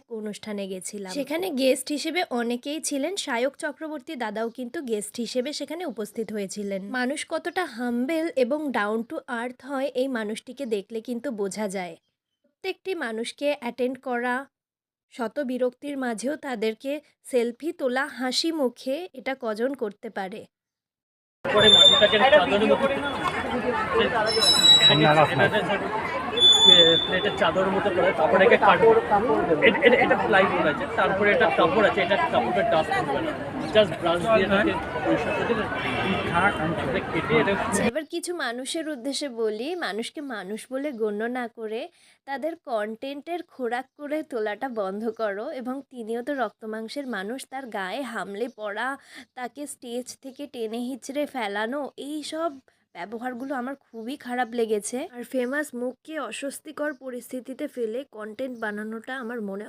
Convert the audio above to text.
এক অনুষ্ঠানে গেছিলাম। সেখানে গেস্ট হিসেবে অনেকেই ছিলেন। সায়ক চক্রবর্তী দাদাও কিন্তু গেস্ট হিসেবে সেখানে উপস্থিত হয়েছিলেন। মানুষ কতটা হাম্বেল এবং ডাউন টু আর্থ হয় এই মানুষটিকে দেখলে কিন্তু বোঝা যায়। প্রত্যেকটি মানুষকে অ্যাটেন্ড করা শত বিরক্তির মাঝেও তাদেরকে সেলফি তোলা হাসি মুখে এটা কজন করতে পারে? প্লেটের চাদরের মতো করে তারপরে একে কাটবো এটা- আছে। তারপরে এটা কাপড় আছে এটা কাপড়ের ডাস্ট করবে না জাস্ট ব্রাশ দিয়ে এটাকে পরিষ্কার করে দিলে কেটে এটা আচ্ছা এবার কিছু মানুষের উদ্দেশ্যে বলি। মানুষকে মানুষ বলে গণ্য না করে তাদের কন্টেন্টের খোরাক করে তোলাটা বন্ধ করো এবং তিনিও তো রক্ত মাংসের মানুষ তার গায়ে হামলে পড়া তাকে স্টেজ থেকে টেনে হিচড়ে ফেলানো এই সব ব্যবহারগুলো আমার খুবই খারাপ লেগেছে। আর ফেমাস মুখকে অস্বস্তিকর পরিস্থিতিতে ফেলে কন্টেন্ট বানানোটা আমার মনে হয়